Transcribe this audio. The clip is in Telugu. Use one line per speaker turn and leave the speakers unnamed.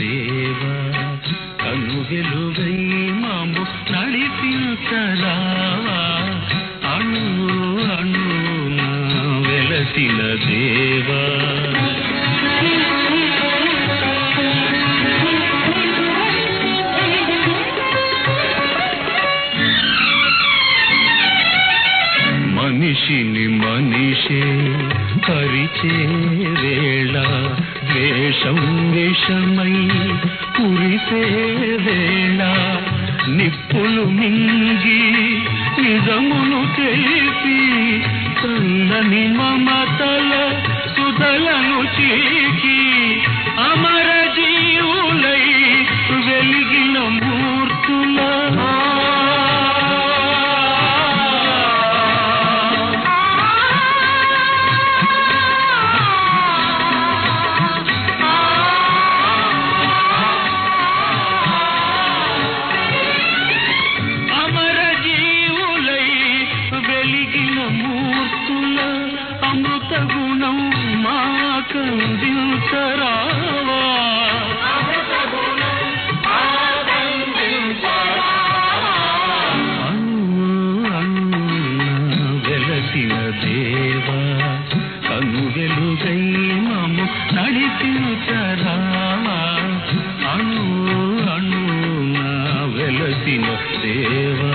దేవా కను వెలుగై మాము నడిపించరావా? అణు అణు వెలసిన దేవా మనిషిని మనిషే పరిచే వేళ వేషం విషమై కురిసే వేళ. నిప్పులు మింగి నిజమును తెలిసి చల్లని మమతల సుధలను చీకి అమర జీవులై వెలిగిన మూర్తుల వెలసిన దేవా కను వెలుగై మము నడిపించరావా అణు నా వెలసిన దేవా.